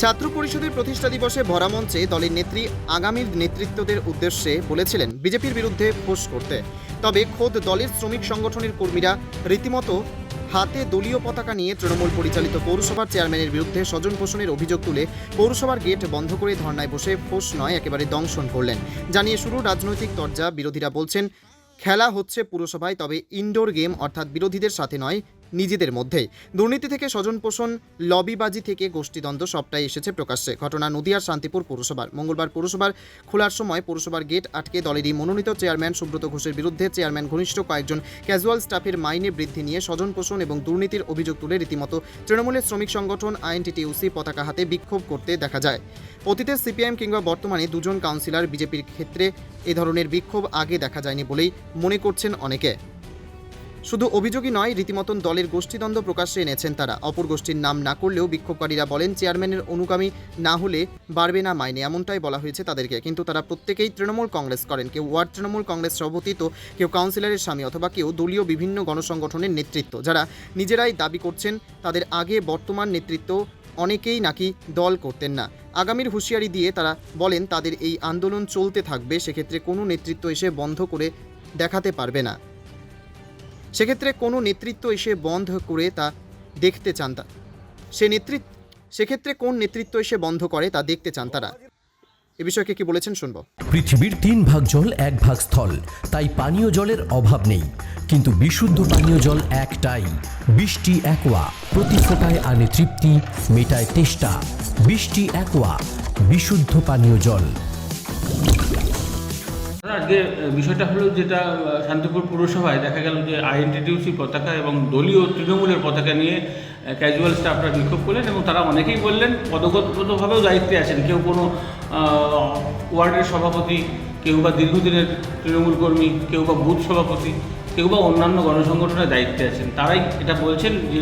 ছাত্র পরিষদের প্রতিষ্ঠা দিবসে ভরা মঞ্চে দলের নেত্রী, আগামীর নেতৃত্বদের উদ্দেশ্যে বলেছিলেন, বিজেপির বিরুদ্ধে ফোঁস করতে। তবে খোদ দলের শ্রমিক সংগঠনের কর্মীরা রীতিমতো হাতে দলীয় পতাকা নিয়ে তৃণমূল পরিচালিত পৌরসভার চেয়ারম্যানের বিরুদ্ধে স্বজন পোষণের অভিযোগ তুলে পৌরসভার গেট বন্ধ করে ধর্নায় বসে ফোস নয়, একেবারে দংশন করলেন। জানিয়ে শুরু রাজনৈতিক তরজা, বিরোধীরা বলছেন, খেলা হচ্ছে পুরসভায়, তবে ইনডোর গেম অর্থাৎ বিরোধীদের সাথে নয় নিজেদের মধ্যেই। দুর্নীতি থেকে স্বজন পোষণ লবিবাজি থেকে গোষ্ঠীদ্বন্দ্ব সবটাই এসেছে প্রকাশ্যে। ঘটনা নদিয়ার শান্তিপুর পৌরসভার। মঙ্গলবার পৌরসভার খোলার সময় পৌরসভার গেট আটকে দলেরই মনোনীত চেয়ারম্যান সুব্রত ঘোষের বিরুদ্ধে চেয়ারম্যান ঘনিষ্ঠ কয়েকজন ক্যাজুয়াল স্টাফের মাইনে বৃদ্ধি নিয়ে স্বজন পোষণ এবং দুর্নীতির অভিযোগ তুলে রীতিমতো তৃণমূলের শ্রমিক সংগঠন আইএনটিটিউসি পতাকা হাতে বিক্ষোভ করতে দেখা যায়। অতীতে সিপিআইএম কিংবা বর্তমানে দুজন কাউন্সিলর বিজেপির ক্ষেত্রে এ ধরনের বিক্ষোভ আগে দেখা যায়নি বলেই মনে করছেন অনেকে। শুধু অভিযোগই নয়, রীতিমতন দলের গোষ্ঠীদ্বন্দ্ব প্রকাশ্যে এনেছেন তারা। অপর গোষ্ঠীর নাম না করলেও বিক্ষোভকারীরা বলেন, চেয়ারম্যানের অনুগামী না হলে বাড়বে না মাইনে, এমনটাই বলা হয়েছে তাদেরকে। কিন্তু তারা প্রত্যেকেই তৃণমূল কংগ্রেস করেন। কেউ ওয়ার্ড তৃণমূল কংগ্রেস সভাপতি তো, কেউ কাউন্সিলরের স্বামী অথবা কেউ দলীয় বিভিন্ন গণসংগঠনের নেতৃত্ব। যারা নিজেরাই দাবি করছেন, তাদের আগে বর্তমান নেতৃত্ব অনেকেই নাকি দল করতেন না। আগামীর হুঁশিয়ারি দিয়ে তারা বলেন, তাদের এই আন্দোলন চলতে থাকবে, সেক্ষেত্রে কোনো নেতৃত্ব এসে বন্ধ করে দেখাতে পারবে না। সেক্ষেত্রে কোনো নেতৃত্ব এসে বন্ধ করে তা দেখতে চান তা সে নেতৃত্ব সেক্ষেত্রে কোন নেতৃত্ব এসে বন্ধ করে তা দেখতে চান তারা? এ বিষয়কে কি বলেছেন শুনব। পৃথিবীর তিন ভাগ জল, এক ভাগ স্থল। তাই পানীয় জলের অভাব নেই। কিন্তু বিশুদ্ধ পানীয় জল একটাই। বৃষ্টি একোয়া, প্রতি ফোটায় আনে তৃপ্তি, মেটায় তেষ্টা। বৃষ্টি একোয়া, বিশুদ্ধ পানীয় জল। আজকে বিষয়টা হলো যেটা শান্তিপুর পুরসভায় দেখা গেল যে আইএনটিটিউসি পতাকা এবং দলীয় তৃণমূলের পতাকা নিয়ে ক্যাজুয়াল স্টাফরা বিক্ষোভ করলেন এবং তারা অনেকেই বললেন পদগতভাবেও দায়িত্বে আছেন। কেউ কোনো ওয়ার্ডের সভাপতি, কেউ বা দীর্ঘদিনের তৃণমূল কর্মী, কেউ বা বুথ সভাপতি, কেউ বা অন্যান্য গণসংগঠনের দায়িত্বে আছেন। তারাই এটা বলছেন যে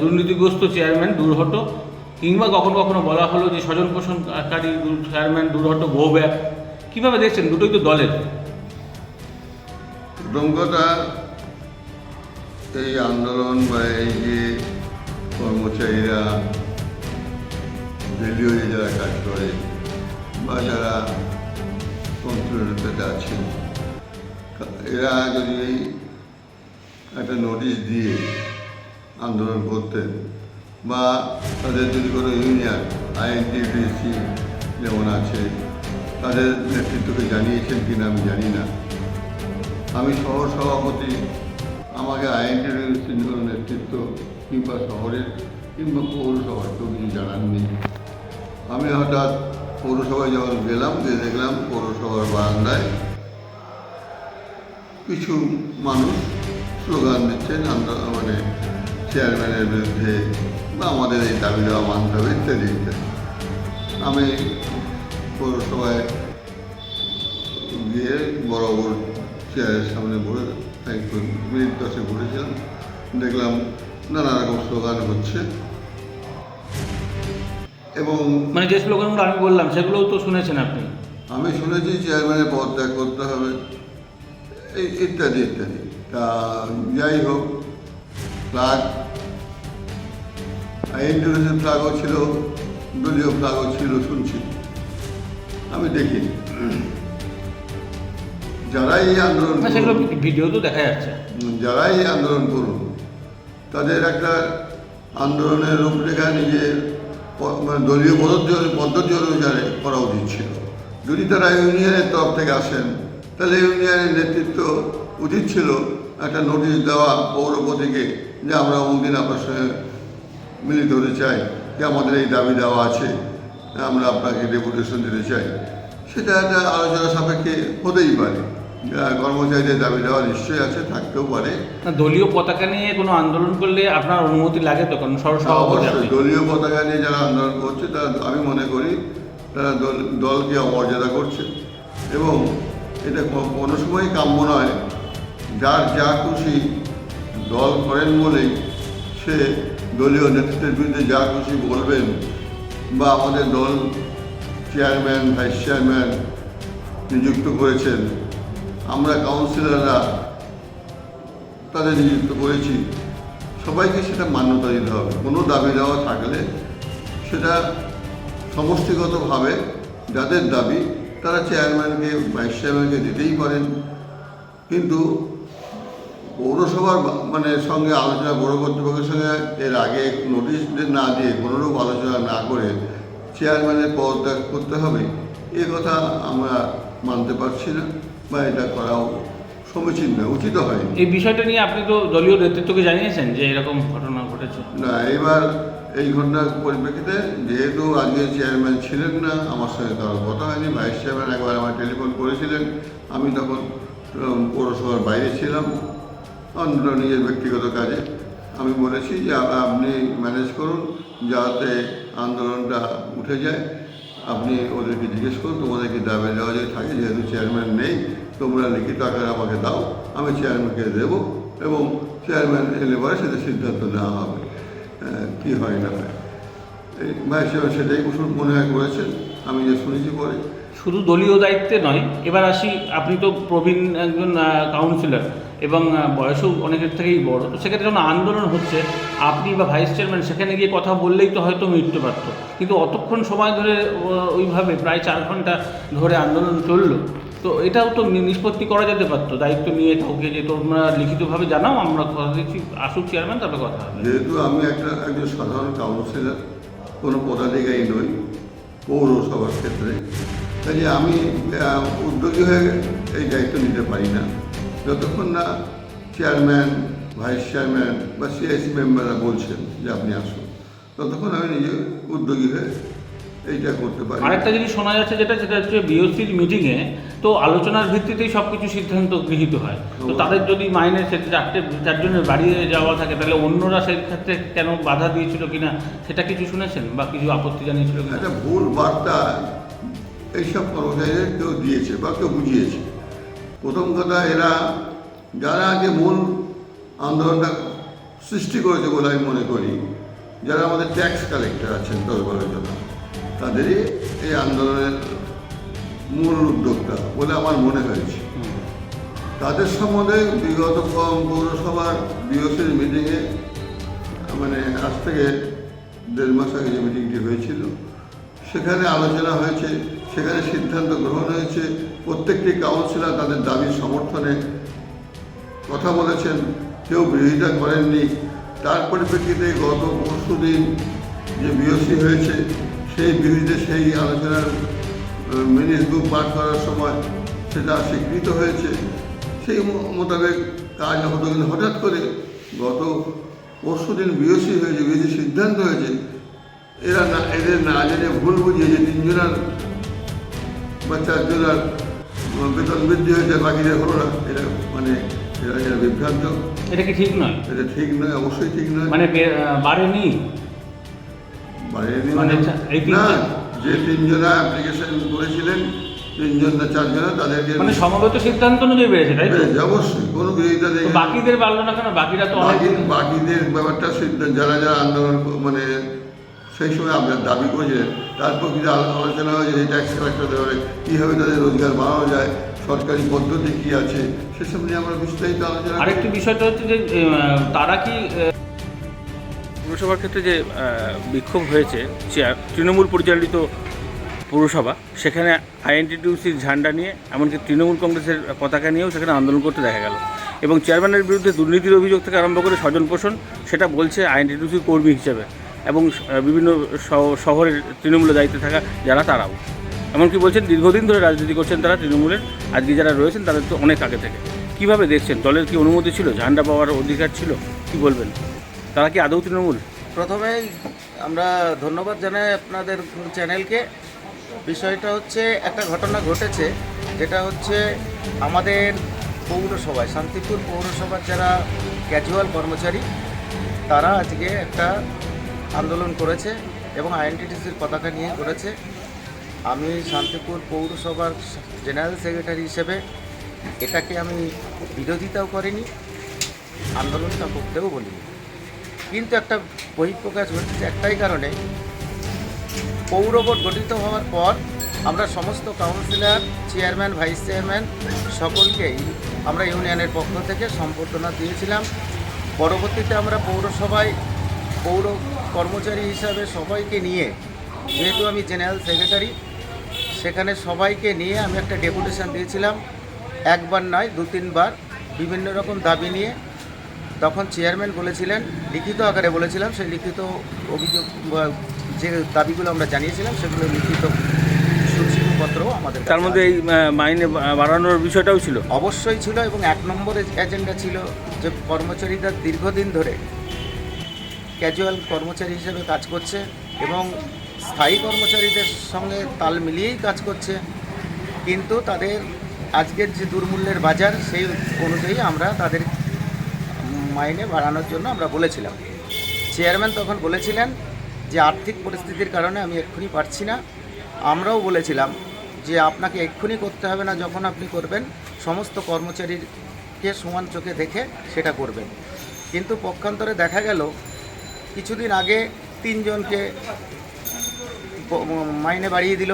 দুর্নীতিগ্রস্ত চেয়ারম্যান দুর্হট কিংবা কখনো কখনো বলা হলো যে স্বজন পোষণকারী চেয়ারম্যান দুর্হট ব্যাক কীভাবে দেখছেন? দুটোই তো দলের। প্রথম এই আন্দোলন বা এই যে কর্মচারীরা দলীয় যে যারা কাজ করে বা যারা কন্ট্রোলতে আছেন এরা যদি একটা নোটিশ দিয়ে আন্দোলন করতেন বা তাদের যদি কোনো ইউনিয়ন আইএনটিডিসি যেমন আছে তাদের নেতৃত্বকে জানিয়েছেন কিনা আমি জানি না। আমি শহর সভাপতি, আমাকে আইএনটিডিসির কোনো নেতৃত্ব কিংবা শহরের কিংবা পৌরসভার কেউ কিছু জানাননি আমি হঠাৎ পৌরসভায় যখন গেলাম যে দেখলাম পৌরসভার বারান্দায় কিছু মানুষ স্লোগান দিচ্ছেন আন্দোলন মানে চেয়ারম্যানের বিরুদ্ধে বা আমাদের এই দাবি দেওয়া মানতে হবে, ইত্যাদি ইত্যাদি। আমি পৌরসভায় গিয়ে বরাবর চেয়ারের সামনে বসে একটু মিনিট দশে বসেছিলাম। দেখলাম নানা রকম স্লোগান হচ্ছে। এবং মানে যে স্লোগানগুলো আমি বললাম সেগুলোও তো শুনেছেন আপনি? আমি শুনেছি চেয়ারম্যানের পদ ত্যাগ করতে হবে এই ইত্যাদি ইত্যাদি। তা যাই হোক ফ্লাগ আইএনটিউসির ফ্লাগও ছিল দলীয় ফ্লাগও ছিল শুনছি। আমি দেখি। যারাই এই আন্দোলন সেগুলো ভিডিও তো দেখা যাচ্ছে। যারাই এই আন্দোলন করুন তাদের একটা আন্দোলনের রূপরেখা নিজের মানে দলীয় পদ্ধতি পদ্ধতি অনুসারে করা উচিত ছিল। যদি তারা ইউনিয়নের তরফ থেকে আসেন তাহলে ইউনিয়নের নেতৃত্ব উচিত ছিল একটা নোটিশ দেওয়া পৌরপতিকে যে আমরা অমুকদিন আপনার সঙ্গে মিলিত হতে চাই যে আমাদের এই দাবি দেওয়া আছে। আমরা আপনাকে ডেপুটেশন দিতে চাই। সেটা একটা আলোচনা সাপেক্ষে হতেই পারে। কর্মচারীদের দাবি দেওয়া নিশ্চয়ই আছে থাকতেও পারে। দলীয় পতাকা নিয়ে কোনো আন্দোলন করলে আপনার অনুমতি লাগে তো? কারণ অবশ্যই। দলীয় পতাকা নিয়ে যারা আন্দোলন করছে তারা আমি মনে করি তারা দল দলকে অমর্যাদা করছে। এবং এটা কোনো সময় কাম্য নয়। যার যা খুশি দল করেন বলেই সে দলীয় নেতৃত্বের বিরুদ্ধে যা খুশি বলবেন বা আমাদের দল চেয়ারম্যান ভাইস চেয়ারম্যান নিযুক্ত করেছেন, আমরা কাউন্সিলররা তাদের নিযুক্ত করেছি, সবাইকে সেটা মান্যতা দিতে হবে। কোনো দাবি দেওয়া থাকলে সেটা সমষ্টিগতভাবে যাদের দাবি, তারা চেয়ারম্যানকে ভাইস চেয়ারম্যানকে দিতেই পারেন। কিন্তু পৌরসভার মানে সঙ্গে আলোচনা বড় কর্তৃপক্ষের সঙ্গে এর আগে নোটিশ না দিয়ে কোনোরূপ আলোচনা না করে চেয়ারম্যানের পদত্যাগ করতে হবে এ কথা আমরা মানতে পারছি না বা এটা করাও সমীচীন নয় উচিত হয় এই বিষয়টা নিয়ে আপনি তো দলীয় নেতৃত্বকে জানিয়েছেন যে এরকম ঘটনা ঘটেছে। না এবার এই ঘটনার পরিপ্রেক্ষিতে যেহেতু আজকে চেয়ারম্যান ছিলেন না আমার সঙ্গে কারও কথা হয়নি ভাইস চেয়ারম্যান একবার আমার টেলিফোন করেছিলেন আমি তখন পৌরসভার বাইরে ছিলাম। অন্য নিজের ব্যক্তিগত কাজে। আমি বলেছি যে আপনি ম্যানেজ করুন যাতে আন্দোলনটা উঠে যায়। আপনি ওদেরকে জিজ্ঞেস করুন, তোমাদের কি দাবি দেওয়া যদি থাকে, যেহেতু চেয়ারম্যান নেই, তোমরা লিখিত আকারে আমাকে দাও, আমি চেয়ারম্যানকে দেবো এবং চেয়ারম্যান এলে পরে সেটা সিদ্ধান্ত নেওয়া হবে। কি হয় না হয়। এই ভাই চেয়ারম্যান সেটাই মনে হয় করেছেন। আমি যে শুনেছি পরে। শুধু দলীয় দায়িত্বে নয়, এবার আসি, আপনি তো প্রবীণ একজন কাউন্সিলর এবং বয়সও অনেকের থেকেই বড়। তো সেক্ষেত্রে যখন আন্দোলন হচ্ছে, আপনি বা ভাইস চেয়ারম্যান সেখানে গিয়ে কথা বললেই তো হয়তো মিটতে পারত কিন্তু অতক্ষণ সময় ধরে ওইভাবে প্রায় চার ঘণ্টা ধরে আন্দোলন চলল, তো এটাও তো নিষ্পত্তি করা যেতে পারতো। দায়িত্ব নিয়ে কাউকে যে তোমরা লিখিতভাবে জানাও, আমরা কথা দিচ্ছি, আসুক চেয়ারম্যান, তারপরে কথা যেহেতু আমি একটা, একজন সাধারণ কাউন্সিলর, কোনো পদাধিকারী নই, পৌরসভার ক্ষেত্রে কাজে আমি উদ্যোগী হয়ে এই দায়িত্ব নিতে পারি না। যতক্ষণ না চেয়ারম্যান ভাইস চেয়ারম্যান বা সিআইসি মেম্বাররা বলছেন যে আপনি আসুন ততক্ষণ আমি নিজে উদ্যোগী হয়ে এইটা করতে পারি। আরেকটা জিনিস শোনা যাচ্ছে যেটা সেটা হচ্ছে বিওসির মিটিংয়ে তো আলোচনার ভিত্তিতেই সব কিছু সিদ্ধান্ত গৃহীত হয়। তো তাদের যদি মাইনে সে চারটে চারজনের বাড়িয়ে যাওয়া থাকে তাহলে অন্যরা সেই ক্ষেত্রে কেন বাধা দিয়েছিল কিনা সেটা কিছু শুনেছেন বা কিছু আপত্তি জানিয়েছিল কিনা? একটা ভুল বার্তা এইসব কর্মচারীদের কেউ দিয়েছে বা কেউ বুঝিয়েছে। প্রথম কথা এরা যারা যে মূল আন্দোলনটা সৃষ্টি করেছে বলে আমি মনে করি, যারা আমাদের ট্যাক্স কালেক্টর আছেন দশ বারো জন তাদেরই এই আন্দোলনের মূল উদ্যোক্তা বলে আমার মনে হয়েছে। তাদের সম্বন্ধে বিগত পৌরসভার বিওসির মিটিংয়ে মানে আজ থেকে দেড় মাস আগে যে মিটিংটি হয়েছিল, সেখানে আলোচনা হয়েছে, সেখানে সিদ্ধান্ত গ্রহণ হয়েছে প্রত্যেকটি কাউন্সিলর তাদের দাবি সমর্থনে কথা বলেছেন, কেউ বিরোধিতা করেননি। তার পরিপ্রেক্ষিতে গত পরশু দিন যে বিওসি হয়েছে, সেই বিরোধীতে সেই আলোচনার মিনিস বুক পাঠ করার সময় সেটা স্বীকৃত হয়েছে। সেই মোতাবেক কাজ হতো কিন্তু হঠাৎ করে গত পরশু দিন বিওসি হয়েছে বিওসি সিদ্ধান্ত হয়েছে, এরা না, এদের না জেনে ভুল বুঝিয়ে যে তিনজনের বা চারজনের বেতন বৃদ্ধি হয়েছে বাকিদের হলো না এটা মানে এরা এরা বিভ্রান্ত। এটা কি ঠিক নয়? এটা ঠিক নয় অবশ্যই ঠিক নয়। মানে বে- আহ, বাড়েনি? মানে তিনজন? না যে তিনজনা অ্যাপ্লিকেশন করেছিলেন তিনজন না চারজনা তাদেরকে মানে সমবেত সিদ্ধান্ত অনুযায়ী বেড়েছে তাই তো? বেড়েছে, অবশ্যই কোনো বিরোধিতা নেই বাকিদের বাড়লো না কেন? বাকিরা তো বাকিদের ব্যাপারটা সিদ্ধান্ত যারা যারা আন্দোলন মানে সেই সময় আপনার দাবি করেছিলেন তারপর কিছু আলোচনা হয়েছে এই ট্যাক্স কালেক্টর ব্যাপারে কীভাবে তাদের রোজগার বাড়ানো যায় সরকারি পদ্ধতি কী আছে সেসব নিয়ে আমরা বিস্তারিত আলোচনা আরেকটি বিষয়টা হচ্ছে যে তারা কি পুরসভার ক্ষেত্রে যে বিক্ষোভ হয়েছে চেয়ার তৃণমূল পরিচালিত পুরসভা সেখানে আইএনটিটিউসির ঝান্ডা নিয়ে এমনকি তৃণমূল কংগ্রেসের পতাকা নিয়েও সেখানে আন্দোলন করতে দেখা গেল। এবং চেয়ারম্যানের বিরুদ্ধে দুর্নীতির অভিযোগ থেকে আরম্ভ করে স্বজন পোষণ সেটা বলছে আইএনটিটিউসির কর্মী হিসেবে। এবং বিভিন্ন শহরের তৃণমূলের দায়িত্বে থাকা যারা তারাও। এমনকি বলছেন, দীর্ঘদিন ধরে রাজনীতি করছেন তারা তৃণমূলের। আজকে যারা রয়েছেন, তাদের তো অনেক আগে থেকে। কীভাবে দেখছেন? দলের কি অনুমতি ছিল? ঝান্ডা পাওয়ার অধিকার ছিল? কি বলবেন? তারা কি আদৌ তৃণমূল? প্রথমেই আমরা ধন্যবাদ জানাই আপনাদের চ্যানেলকে। বিষয়টা হচ্ছে, একটা ঘটনা ঘটেছে, যেটা হচ্ছে আমাদের পৌরসভায়, শান্তিপুর পৌরসভার যারা ক্যাজুয়াল কর্মচারী, তারা আজকে একটা আন্দোলন করেছে এবং আইএনটিটিসির পতাকা নিয়ে করেছে আমি শান্তিপুর পৌরসভার জেনারেল সেক্রেটারি হিসেবে এটাকে আমি বিরোধিতাও করিনি, আন্দোলনটা করতেও বলিনি। কিন্তু একটা বহিঃপ্রকাশ ঘটেছে একটাই কারণে, পৌর বোর্ড গঠিত হওয়ার পর আমরা সমস্ত কাউন্সিলর, চেয়ারম্যান, ভাইস চেয়ারম্যান সকলকেই আমরা ইউনিয়নের পক্ষ থেকে সম্বর্ধনা দিয়েছিলাম। পরবর্তীতে আমরা পৌরসভায় পৌর কর্মচারী হিসাবে সবাইকে নিয়ে যেহেতু আমি জেনারেল সেক্রেটারি সেখানে সবাইকে নিয়ে আমি একটা ডেপুটেশন দিয়েছিলাম। একবার নয় দু তিনবার বিভিন্ন রকম দাবি নিয়ে তখন চেয়ারম্যান বলেছিলেন লিখিত আকারে বলেছিলাম সেই লিখিত অভিযোগ যে দাবিগুলো আমরা জানিয়েছিলাম সেগুলো লিখিত সুচিপত্র আমাদের তার মধ্যে এই মাইনে বাড়ানোর বিষয়টাও ছিল? অবশ্যই ছিল এবং এক নম্বর এজেন্ডা ছিল যে কর্মচারীরা দীর্ঘদিন ধরে ক্যাজুয়াল কর্মচারী হিসেবে কাজ করছে এবং স্থায়ী কর্মচারীদের সঙ্গে তাল মিলিয়েই কাজ করছে। কিন্তু তাদের আজকের যে দুর্মূল্যের বাজার, সেই অনুযায়ী আমরা তাদের মাইনে বাড়ানোর জন্য আমরা বলেছিলাম। চেয়ারম্যান তখন বলেছিলেন যে, আর্থিক পরিস্থিতির কারণে আমি এক্ষুনি পারছি না। আমরাও বলেছিলাম যে, আপনাকে এক্ষুনি করতে হবে না, যখন আপনি করবেন, সমস্ত কর্মচারীকে সমান চোখে দেখে সেটা করবেন। কিন্তু পক্ষান্তরে দেখা গেল কিছুদিন আগে তিনজনকে মাইনে বাড়িয়ে দিল।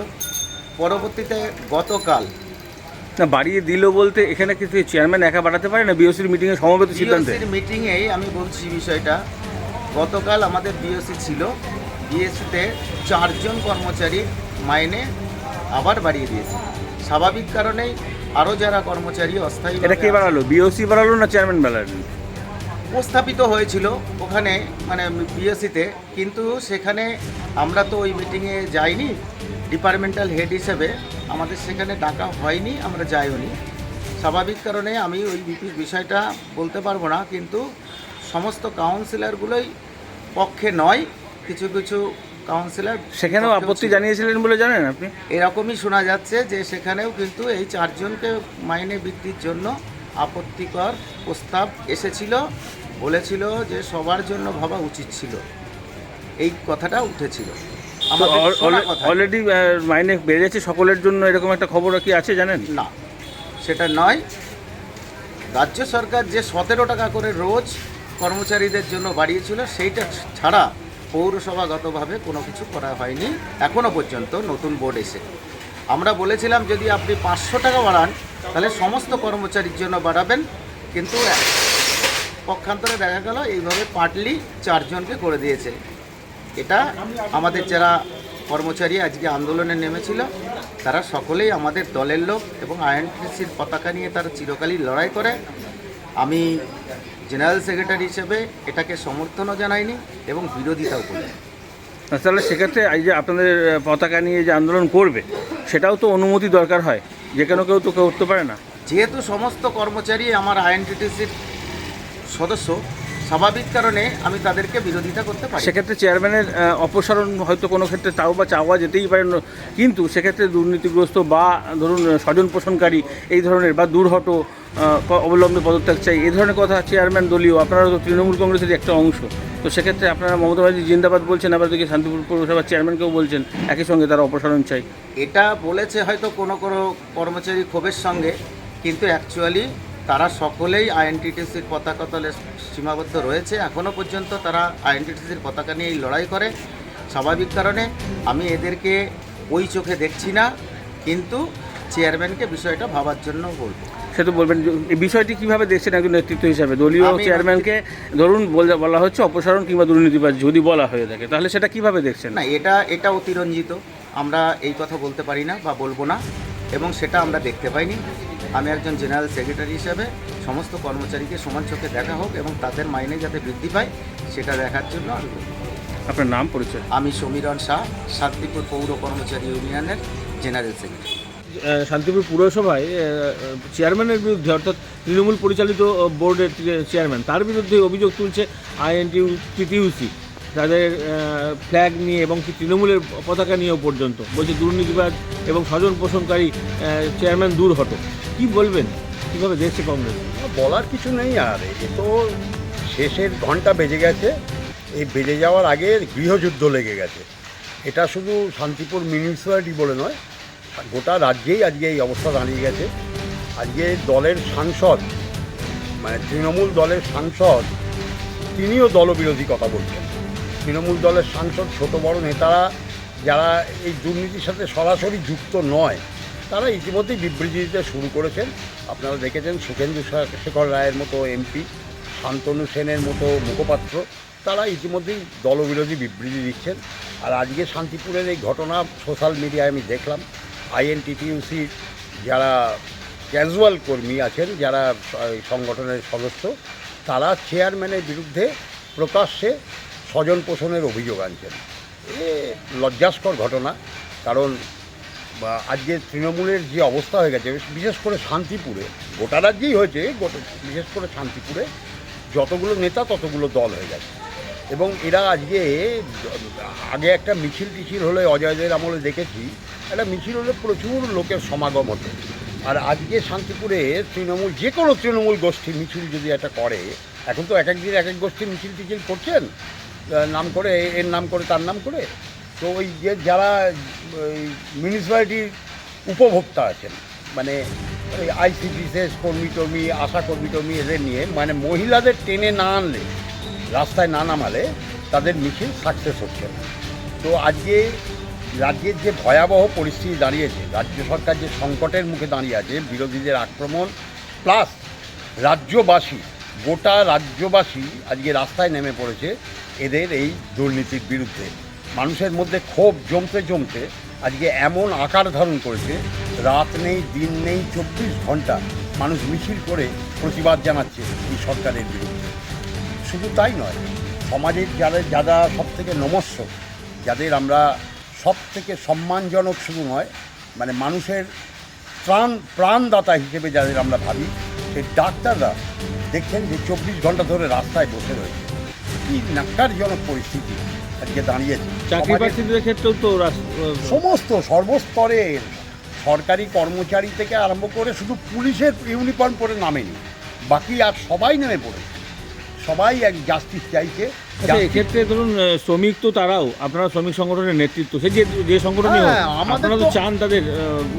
পরবর্তীতে গতকাল না বাড়িয়ে দিল বলতে এখানে কিছু চেয়ারম্যান একা বাড়াতে পারে না? বিওসির মিটিংয়ে সমবেত সিদ্ধান্তে? মিটিংয়েই আমি বলছি বিষয়টা। গতকাল আমাদের বিওসি ছিল। বিএসসিতে চারজন কর্মচারী মাইনে আবার বাড়িয়ে দিয়েছে। স্বাভাবিক কারণেই আরও যারা কর্মচারী অস্থায়ী এটা কে বাড়ালো? বিওসি বাড়ালো না চেয়ারম্যান বাড়ালো? উপস্থাপিত হয়েছিল ওখানে মানে বিএসসিতে কিন্তু সেখানে আমরা তো ওই মিটিংয়ে যাইনি। ডিপার্টমেন্টাল হেড হিসেবে আমাদের সেখানে ডাকা হয়নি আমরা যাইওনি। স্বাভাবিক কারণে আমি ওই বিপির বিষয়টা বলতে পারব না কিন্তু সমস্ত কাউন্সিলরগুলোই পক্ষে নয় কিছু কিছু কাউন্সিলর সেখানেও আপত্তি জানিয়েছিলেন বলে জানেন আপনি? এরকমই শোনা যাচ্ছে যে সেখানেও কিন্তু এই চারজনকে মাইনে বৃদ্ধির জন্য আপত্তিকর প্রস্তাব এসেছিল বলেছিল যে সবার জন্য ভাবা উচিত ছিল। এই কথাটা উঠেছিল। অলরেডি মাইনে বেড়েছে সকলের জন্য এরকম একটা খবর কি আছে জানেন? না সেটা নয়। রাজ্য সরকার যে সতেরো টাকা করে রোজ কর্মচারীদের জন্য বাড়িয়েছিল সেইটা ছাড়া পৌরসভাগতভাবে কোনো কিছু করা হয়নি। এখনও পর্যন্ত নতুন বোর্ড এসে আমরা বলেছিলাম যদি আপনি পাঁচশো টাকা বাড়ান, তাহলে সমস্ত কর্মচারীর জন্য বাড়াবেন। কিন্তু পক্ষান্তরে দেখা গেল এইভাবে পার্টলি চারজনকে করে দিয়েছে। এটা আমাদের যারা কর্মচারী আজকে আন্দোলনে নেমেছিল, তারা সকলেই আমাদের দলের লোক এবং আইএনটিসির পতাকা নিয়ে তারা চিরকালই লড়াই করে। আমি জেনারেল সেক্রেটারি হিসেবে এটাকে সমর্থনও জানাইনি এবং বিরোধিতাও করি তাহলে সেক্ষেত্রে এই যে আপনাদের পতাকা নিয়ে যে আন্দোলন করবে সেটাও তো অনুমতি দরকার হয়। যে কেন কেউ তো কেউ করতে পারে না। যেহেতু সমস্ত কর্মচারী আমার আইএনটিটিসির সদস্য স্বাভাবিক কারণে আমি তাদেরকে বিরোধিতা করতে পারি। সেক্ষেত্রে চেয়ারম্যানের অপসারণ হয়তো কোনো ক্ষেত্রে তাও বা চাওয়া যেতেই পারে না। কিন্তু সেক্ষেত্রে দুর্নীতিগ্রস্ত বা ধরুন স্বজন পোষণকারী এই ধরনের বা দুর্হট অবলম্বনে পদত্যাগ চাই এই ধরনের কথা চেয়ারম্যান দলীয় আপনারা তো তৃণমূল কংগ্রেসের একটা অংশ। তো সেক্ষেত্রে আপনারা মমতা ব্যানার্জি জিন্দাবাদ বলছেন, আবার দিকে শান্তিপুর পৌরসভার চেয়ারম্যানকেও বলছেন, একই সঙ্গে তারা অপসারণ চাই এটা বলেছে হয়তো কোনো কোনো কর্মচারী ক্ষোভের সঙ্গে, কিন্তু অ্যাকচুয়ালি তারা সকলেই আইএনটিটিসির পতাকা তলে সীমাবদ্ধ রয়েছে। এখনও পর্যন্ত তারা আইএনটিটিসির পতাকা নিয়েই লড়াই করে। স্বাভাবিক কারণে আমি এদেরকে ওই চোখে দেখছি না, কিন্তু চেয়ারম্যানকে বিষয়টা ভাবার জন্য বলব। সে তো বলবেন এই বিষয়টি কীভাবে দেখছেন একজন নেতৃত্ব হিসাবে? দলীয় চেয়ারম্যানকে ধরুন বল- বলা হচ্ছে অপসারণ কিংবা দুর্নীতিবাজ যদি বলা হয়ে থাকে তাহলে সেটা কীভাবে দেখছেন? না এটা এটা অতিরঞ্জিত। আমরা এই কথা বলতে পারি না বা বলব না এবং সেটা আমরা দেখতে পাইনি। আমি একজন জেনারেল সেক্রেটারি হিসাবে সমস্ত কর্মচারীকে সমান চোখে দেখা হোক এবং তাদের মাইনে যাতে বৃদ্ধি পায় সেটা দেখার জন্য আমি আপনার নাম পরিচয়? আমি সমীরণ শাহ শান্তিপুর পৌর কর্মচারী ইউনিয়নের জেনারেল সেক্রেটারি। শান্তিপুর পুরসভায় চেয়ারম্যানের বিরুদ্ধে, অর্থাৎ তৃণমূল পরিচালিত বোর্ডের চেয়ারম্যান তার বিরুদ্ধে অভিযোগ তুলছে আইএনটি টিটিউসি তাদের ফ্ল্যাগ নিয়ে এবং কি তৃণমূলের পতাকা নিয়েও পর্যন্ত। বলছে দুর্নীতিবাদ এবং স্বজন পোষণকারী চেয়ারম্যান দূর হটো কি বলবেন? কীভাবে দেখছে কংগ্রেস? বলার কিছু নেই আর এ তো শেষের ঘণ্টা বেজে গেছে। এই বেজে যাওয়ার আগে গৃহযুদ্ধ লেগে গেছে। এটা শুধু শান্তিপুর মিউনিসিপ্যালিটি বলে নয় গোটা রাজ্যেই আজকে এই অবস্থা দাঁড়িয়ে গেছে। আজকে দলের সাংসদ মানে তৃণমূল দলের সাংসদ, তিনিও দলবিরোধী কথা বলছেন। তৃণমূল দলের সাংসদ, ছোট বড় নেতারা যারা এই দুর্নীতির সাথে সরাসরি যুক্ত নয়, তারা ইতিমধ্যেই বিবৃতি দিতে শুরু করেছেন। আপনারা দেখেছেন সুখেন্দু শেখর রায়ের মতো এমপি, শান্তনু সেনের মতো মুখপাত্র, তারা ইতিমধ্যেই দলবিরোধী বিবৃতি দিচ্ছেন। আর আজকে শান্তিপুরের এই ঘটনা সোশ্যাল মিডিয়ায় আমি দেখলাম। আইএনটিটিউসির যারা ক্যাজুয়াল কর্মী আছেন, যারা সংগঠনের সদস্য, তারা চেয়ারম্যানের বিরুদ্ধে প্রকাশ্যে স্বজন পোষণের অভিযোগ আনছেন। এ লজ্জাস্কর ঘটনা, কারণ আজকে তৃণমূলের যে অবস্থা হয়ে গেছে, বিশেষ করে শান্তিপুরে, গোটা রাজ্যেই হয়েছে বিশেষ করে শান্তিপুরে, যতগুলো নেতা ততগুলো দল হয়ে গেছে। এবং এরা আজকে, আগে একটা মিছিল টিছিল হলে অজয়দের আমলে দেখেছি, একটা মিছিল হলে প্রচুর লোকের সমাগম হতো। আর আজকে শান্তিপুরে তৃণমূল, যে কোনো তৃণমূল গোষ্ঠী মিছিল যদি একটা করে, এখন তো এক এক দিন এক এক গোষ্ঠী মিছিল টিছিল করছেন নাম করে, এর নাম করে, তার নাম করে। তো ওই যে যারা মিউনিসিপ্যালিটির উপভোক্তা আছেন মানে ওই আইসিডিসেস কর্মী টর্মী আশা কর্মী টর্মী এদের নিয়ে মানে মহিলাদের টেনে না আনলে রাস্তায় না নামালে তাদের মিছিল সাকসেস হচ্ছে না। তো আজকে রাজ্যের যে ভয়াবহ পরিস্থিতি দাঁড়িয়েছে, রাজ্য সরকার যে সংকটের মুখে দাঁড়িয়ে আছে, বিরোধীদের আক্রমণ প্লাস রাজ্যবাসী, গোটা রাজ্যবাসী আজকে রাস্তায় নেমে পড়েছে এদের এই দুর্নীতির বিরুদ্ধে। মানুষের মধ্যে ক্ষোভ জমতে জমতে আজকে এমন আকার ধারণ করেছে, রাত নেই, দিন নেই, চব্বিশ ঘণ্টা মানুষ মিছিল করে প্রতিবাদ জানাচ্ছে এই সরকারের বিরুদ্ধে। শুধু তাই নয় সমাজের যারা যারা সব থেকে নমস্য যাদের আমরা সব থেকে সম্মানজনক শুধু নয় মানে মানুষের প্রাণ প্রাণদাতা হিসেবে যাদের আমরা ভাবি সেই ডাক্তাররা দেখছেন যে চব্বিশ ঘণ্টা ধরে রাস্তায় বসে রয়েছে। কী নাক্কারজনক পরিস্থিতি আজকে দাঁড়িয়েছে। চাকরি ক্ষেত্রেও তো সমস্ত সর্বস্তরের সরকারি কর্মচারী থেকে আরম্ভ করে শুধু পুলিশের ইউনিফর্ম পরে নামেনি বাকি আর সবাই নেমে পড়েছে। সবাই এক জাস্টিস চাইছে। আচ্ছা এক্ষেত্রে ধরুন শ্রমিক তো তারাও আপনারা শ্রমিক সংগঠনের নেতৃত্ব সে যে যে সংগঠনই হ্যাঁ, আপনারা তো চান তাদের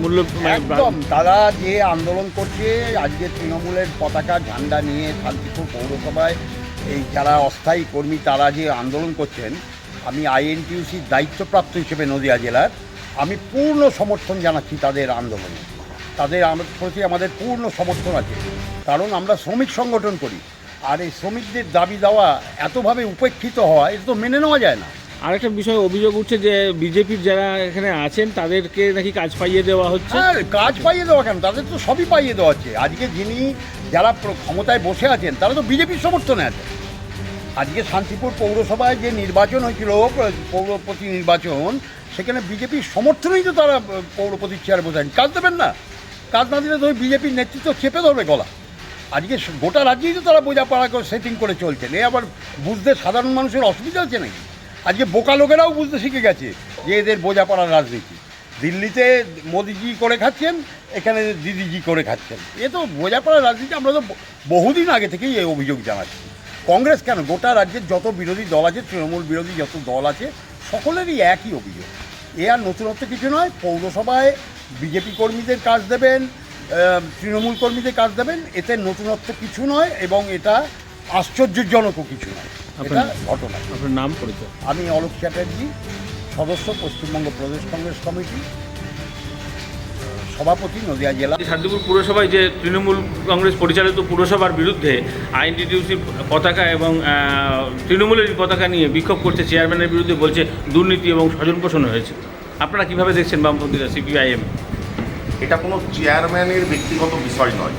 মূল্য মানে একদম তারা যে আন্দোলন করছে আজকে তৃণমূলের পতাকা ঝান্ডা নিয়ে শান্তিপুর পৌরসভায় এই যারা অস্থায়ী কর্মী তারা যে আন্দোলন করছেন আমি আইএনটিউসির দায়িত্বপ্রাপ্ত হিসেবে নদিয়া জেলার আমি পূর্ণ সমর্থন জানাচ্ছি তাদের আন্দোলনে। তাদের আমার প্রতি আমাদের পূর্ণ সমর্থন আছে। কারণ আমরা শ্রমিক সংগঠন করি। আর এই শ্রমিকদের দাবি দেওয়া এতভাবে উপেক্ষিত হওয়া এটা তো মেনে নেওয়া যায় না। আরেকটা বিষয় অভিযোগ উঠছে যে বিজেপির যারা এখানে আছেন তাদেরকে নাকি কাজ পাইয়ে দেওয়া হচ্ছে? হ্যাঁ কাজ পাইয়ে দেওয়া কেন? তাদের তো সবই পাইয়ে দেওয়া হচ্ছে। আজকে যিনি যারা প্র- ক্ষমতায় বসে আছেন তারা তো বিজেপির সমর্থনে আছে। আজকে শান্তিপুর পৌরসভায় যে নির্বাচন হয়েছিল পৌরপতি নির্বাচন সেখানে বিজেপির সমর্থনেই তো তারা আহ, পৌরপতির চেয়ার বসে আছেন। কাজ দেবেন না। কাজ না দিলে তো ওই বিজেপির নেতৃত্ব চেপে ধরবে গলা। আজকে গোটা রাজ্যেই তো তারা বোঝাপড়া করে সেটিং করে চলছেন। এ আবার বুঝতে সাধারণ মানুষের অসুবিধা হচ্ছে নাকি? আজকে বোকা লোকেরাও বুঝতে শিখে গেছে যে এদের বোঝাপড়ার রাজনীতি। দিল্লিতে মোদিজি করে খাচ্ছেন, এখানে দিদিজি করে খাচ্ছেন। এ তো বোঝাপড়ার রাজনীতি, আমরা তো বহুদিন আগে থেকেই এই অভিযোগ জানাচ্ছি। কংগ্রেস কেন? গোটা রাজ্যের যত বিরোধী দল আছে, তৃণমূল বিরোধী যত দল আছে, সকলেরই একই অভিযোগ। এ আর নতুনত্ব কিছু নয়, পৌরসভায় বিজেপি কর্মীদের কাজ দেবেন তৃণমূল কর্মীদের কাজ দেবেন এতে নতুনত্ব কিছু নয় এবং এটা আশ্চর্যজনকও কিছু নয়। এটা আপনার- ঘটনা। আপনার নাম পরিচয়। আমি অলোক চ্যাটার্জি সদস্য পশ্চিমবঙ্গ প্রদেশ কংগ্রেস কমিটি সভাপতি নদিয়া জেলা। শান্তিপুর পুরসভায় যে তৃণমূল কংগ্রেস পরিচালিত পুরসভার বিরুদ্ধে আইনটিটিউসির পতাকা এবং তৃণমূলের পতাকা নিয়ে বিক্ষোভ করছে চেয়ারম্যানের বিরুদ্ধে বলছে দুর্নীতি এবং স্বজন পোষণ হয়েছে। আপনারা কীভাবে দেখছেন বামপন্থীরা সিপিআইএম? এটা কোনো চেয়ারম্যানের ব্যক্তিগত বিষয় নয়।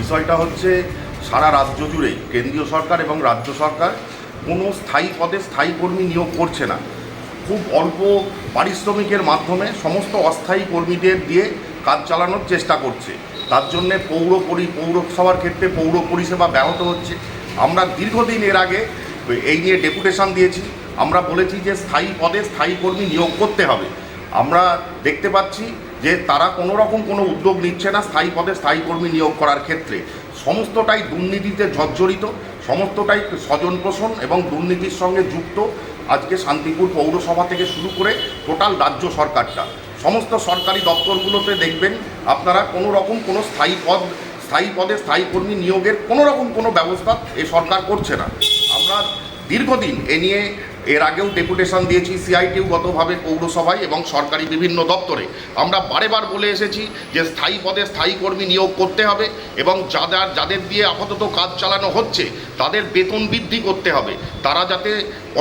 বিষয়টা হচ্ছে সারা রাজ্য জুড়ে কেন্দ্রীয় সরকার এবং রাজ্য সরকার কোনো স্থায়ী পদে স্থায়ী কর্মী নিয়োগ করছে না। খুব অল্প পারিশ্রমিকের মাধ্যমে সমস্ত অস্থায়ী কর্মীদের দিয়ে কাজ চালানোর চেষ্টা করছে। তার জন্যে পৌর পরি, পৌরসভার ক্ষেত্রে পৌর পরিষেবা ব্যাহত হচ্ছে। আমরা দীর্ঘদিন এর আগে এই নিয়ে ডেপুটেশন দিয়েছি। আমরা বলেছি যে স্থায়ী পদে স্থায়ী কর্মী নিয়োগ করতে হবে। আমরা দেখতে পাচ্ছি যে তারা কোনো রকম কোনো উদ্যোগ নিচ্ছে না স্থায়ী পদে স্থায়ী কর্মী নিয়োগ করার ক্ষেত্রে। সমস্তটাই দুর্নীতিতে জর্জরিত, সমস্তটাই স্বজন পোষণ এবং দুর্নীতির সঙ্গে যুক্ত আজকে শান্তিপুর পৌরসভা থেকে শুরু করে টোটাল রাজ্য সরকারটা। সমস্ত সরকারি দপ্তরগুলোতে দেখবেন আপনারা কোনো রকম কোনো স্থায়ী পদ, স্থায়ী পদে স্থায়ী কর্মী নিয়োগের কোনো রকম কোনো ব্যবস্থা এই সরকার করছে না। আমরা দীর্ঘদিন এ নিয়ে এর আগেও ডেপুটেশন দিয়েছি সিআইটিউ গতভাবে পৌরসভায় এবং সরকারি বিভিন্ন দপ্তরে। আমরা বারেবার বলে এসেছি যে স্থায়ী পদে স্থায়ী কর্মী নিয়োগ করতে হবে এবং যাদের যাদের দিয়ে আপাতত কাজ চালানো হচ্ছে, তাদের বেতন বৃদ্ধি করতে হবে। তারা যাতে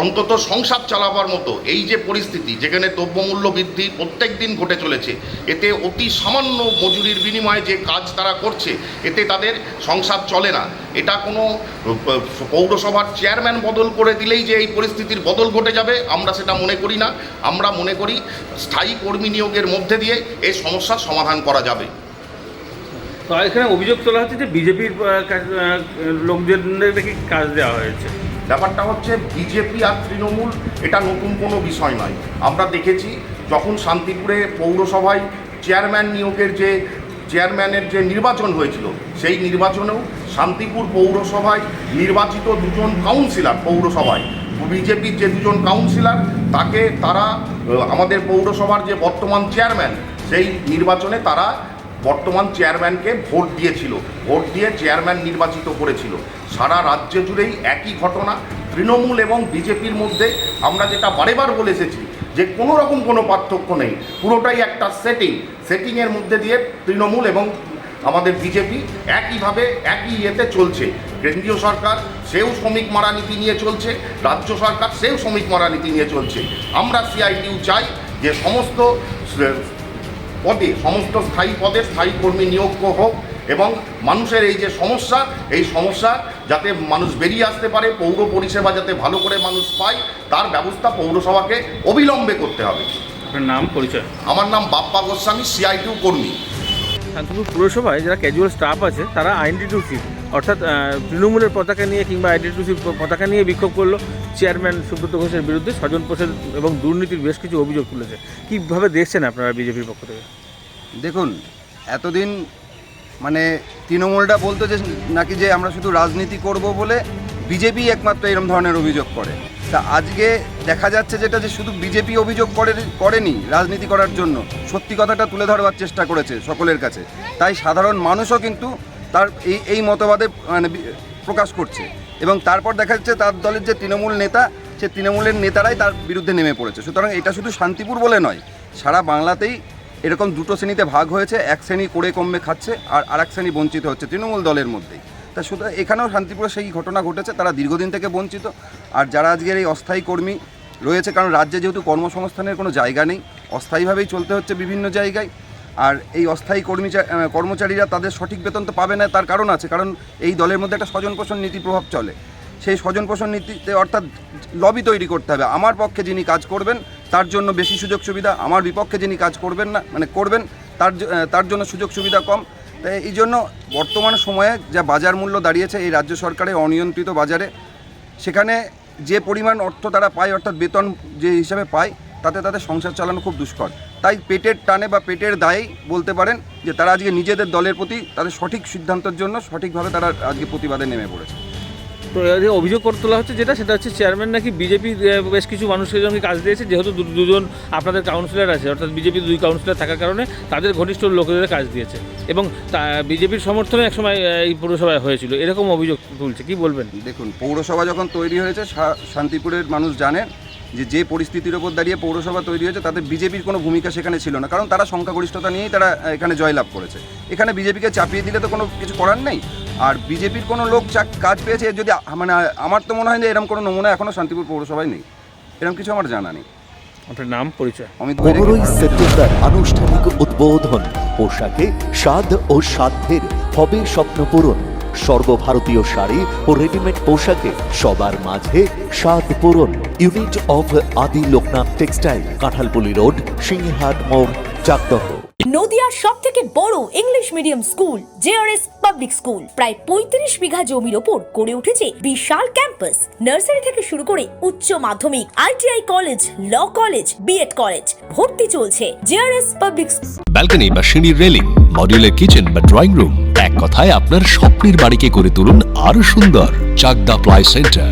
অন্তত সংসার চালাবার মতো এই যে পরিস্থিতি, যেখানে দ্রব্যমূল্য বৃদ্ধি প্রত্যেক দিন ঘটে চলেছে, এতে অতি সামান্য মজুরির বিনিময়ে যে কাজ তারা করছে, এতে তাদের সংসার চলে না। এটা কোনো পৌরসভার চেয়ারম্যান বদল করে দিলেই যে এই পরিস্থিতির বদল ঘটে যাবে আমরা সেটা মনে করি না। আমরা মনে করি স্থায়ী কর্মী নিয়োগের মধ্যে দিয়ে এই সমস্যার সমাধান করা যাবে। তো এখানে অভিযোগ তোলা হচ্ছে যে বিজেপির লোকজনদের নাকি কাজ দেওয়া হয়েছে। ব্যাপারটা হচ্ছে বিজেপি আর তৃণমূল এটা নতুন কোনো বিষয় নয়। আমরা দেখেছি যখন শান্তিপুরে পৌরসভায় চেয়ারম্যান নিয়োগের যে চেয়ারম্যানের যে নির্বাচন হয়েছিল সেই নির্বাচনেও শান্তিপুর পৌরসভায় নির্বাচিত দুজন কাউন্সিলর পৌরসভায় বিজেপির যে দুজন কাউন্সিলর তাকে তারা আমাদের পৌরসভার যে বর্তমান চেয়ারম্যান সেই নির্বাচনে তারা বর্তমান চেয়ারম্যানকে ভোট দিয়েছিল। ভোট দিয়ে চেয়ারম্যান নির্বাচিত করেছিল। সারা রাজ্য জুড়েই একই ঘটনা। তৃণমূল এবং বিজেপির মধ্যে আমরা যেটা বারেবার বলে এসেছি, যে কোনো রকম কোনো পার্থক্য নেই। পুরোটাই একটা সেটিং সেটিংয়ের মধ্যে দিয়ে তৃণমূল এবং আমাদের বিজেপি একইভাবে একই ইয়েতে চলছে। কেন্দ্রীয় সরকার সেও শ্রমিক মারা নীতি নিয়ে চলছে রাজ্য সরকার সেও শ্রমিক মারা নীতি নিয়ে চলছে। আমরা সিআইটিউ চাই যে সমস্ত পদে সমস্ত স্থায়ী পদে স্থায়ী কর্মী নিয়োগ হোক এবং মানুষের এই যে সমস্যা এই সমস্যা যাতে মানুষ বেরিয়ে আসতে পারে পৌর পরিষেবা যাতে ভালো করে মানুষ পায় তার ব্যবস্থা পৌরসভাকে অবিলম্বে করতে হবে। আপনার নাম পরিচয়? আমার নাম বাপ্পা গোস্বামী সিআইটিউ কর্মী। শান্তিপুর পুরসভায় যারা ক্যাজুয়াল স্টাফ আছে, তারা আইডেন্টিটিউসি অর্থাৎ তৃণমূলের পতাকা নিয়ে কিংবা আইডেন্টিটিউসি পতাকা নিয়ে বিক্ষোভ করল চেয়ারম্যান সুব্রত ঘোষের বিরুদ্ধে, স্বজন প্রসাদ এবং দুর্নীতির বেশ কিছু অভিযোগ তুলেছে। কীভাবে দেখছেন আপনারা বিজেপির পক্ষ থেকে? দেখুন, এতদিন মানে তৃণমূলটা বলতো যে, নাকি যে আমরা শুধু রাজনীতি করব বলে বিজেপি একমাত্র এরকম ধরনের অভিযোগ করে। তা আজকে দেখা যাচ্ছে যেটা যে শুধু বিজেপি অভিযোগ করে করেনি রাজনীতি করার জন্য। সত্যি কথাটা তুলে ধরবার চেষ্টা করেছে সকলের কাছে। তাই সাধারণ মানুষও কিন্তু তার এই এই মতবাদে মানে প্রকাশ করছে। এবং তারপর দেখা যাচ্ছে তার দলের যে তৃণমূল নেতা, সে তৃণমূলের নেতারাই তার বিরুদ্ধে নেমে পড়েছে। সুতরাং এটা শুধু শান্তিপুর বলে নয়, সারা বাংলাতেই এরকম দুটো শ্রেণীতে ভাগ হয়েছে। এক শ্রেণি করে কমবে খাচ্ছে, আর আরেক শ্রেণি বঞ্চিত হচ্ছে তৃণমূল দলের মধ্যেই তা শুধু এখানেও শান্তিপুরে সেই ঘটনা ঘটেছে, তারা দীর্ঘদিন থেকে বঞ্চিত। আর যারা আজকের এই অস্থায়ী কর্মী রয়েছে, কারণ রাজ্যে যেহেতু কর্মসংস্থানের কোনো জায়গা নেই, অস্থায়ীভাবেই চলতে হচ্ছে বিভিন্ন জায়গায়। আর এই অস্থায়ী কর্মী কর্মচারীরা তাদের সঠিক বেতন তো পাবে না, তার কারণ আছে। কারণ এই দলের মধ্যে একটা স্বজন পোষণ নীতি প্রভাব চলে। সেই স্বজন পোষণ নীতিতে অর্থাৎ লবি তৈরি করতে হবে। আমার পক্ষে যিনি কাজ করবেন, তার জন্য বেশি সুযোগ সুবিধা। আমার বিপক্ষে যিনি কাজ করবেন না মানে করবেন, তার তার জন্য সুযোগ সুবিধা কম। তাই এই জন্য বর্তমান সময়ে যা বাজার মূল্য দাঁড়িয়েছে এই রাজ্য সরকারের অনিয়ন্ত্রিত বাজারে, সেখানে যে পরিমাণ অর্থ তারা পায়, অর্থাৎ বেতন যে হিসাবে পায়, তাতে তাদের সংসার চালানো খুব দুষ্কর। তাই পেটের টানে বা পেটের দায়েই বলতে পারেন যে তারা আজকে নিজেদের দলের প্রতি তাদের সঠিক সিদ্ধান্তের জন্য সঠিকভাবে তারা আজকে প্রতিবাদে নেমে পড়েছে। অভিযোগ করে তোলা হচ্ছে যেটা, সেটা হচ্ছে চেয়ারম্যান নাকি বিজেপি বেশ কিছু মানুষের জন্য কাজ দিয়েছে। যেহেতু দুজন আপনাদের কাউন্সিলর আছে, অর্থাৎ বিজেপির দুই কাউন্সিলর থাকার কারণে তাদের ঘনিষ্ঠ লোকেদের কাজ দিয়েছে। এবং তা বিজেপির সমর্থনে একসময় সময় এই পৌরসভায় হয়েছিল। এরকম অভিযোগ তুলছে, কি বলবেন? দেখুন, পৌরসভা যখন তৈরি হয়েছে শান্তিপুরের মানুষ জানে যে যে পরিস্থিতির ওপর দাঁড়িয়ে পৌরসভা তৈরি হয়েছে তাদের বিজেপির কোনো ভূমিকা সেখানে ছিল না। কারণ তারা সংখ্যাগরিষ্ঠতা নিয়েই তারা এখানে জয়লাভ করেছে। এখানে বিজেপিকে চাপিয়ে দিলে তো কোনো কিছু করার নেই। আর বিজেপির কোনো লোক চাক- কাজ পেয়েছে যদি মানে আমার তো মনে হয় যে এরকম কোনো নমুনা এখনও শান্তিপুর পৌরসভায় নেই। এরকম কিছু আমার জানা নেই। আপনার নাম পরিচয়? অমিত বৈরাগী, পনেরোই সেপ্টেম্বর আনুষ্ঠানিক উদ্বোধন। পোশাকে স্বাদ ও সাধ্যের হবে স্বপ্ন পূরণ। সর্বভারতীয় শাড়ি ও রেডিমেড পোশাকে সবার মাঝে স্বাদ পূরণ। Unit of Adi Loknath textile Kanthalpuli road Singhat মোড় চাকদহ নদিয়ার সব থেকে বড় English medium school JRS public school. প্রায় পঁয়ত্রিশ বিঘা জমির ওপর গড়ে উঠেছে বিশাল ক্যাম্পাস। নার্সারি থেকে শুরু করে উচ্চ মাধ্যমিক ITI college law college BEd college ভর্তি চলছে জেআরএস পাবলিক ব্যালকনি বা সিঁড়ির রেলিং মডিউলার কিচেন বা ড্রয়িং রুম এক কথায় আপনার স্বপ্নের বাড়িকে করে তুলুন আরও সুন্দর Chakda ply centre.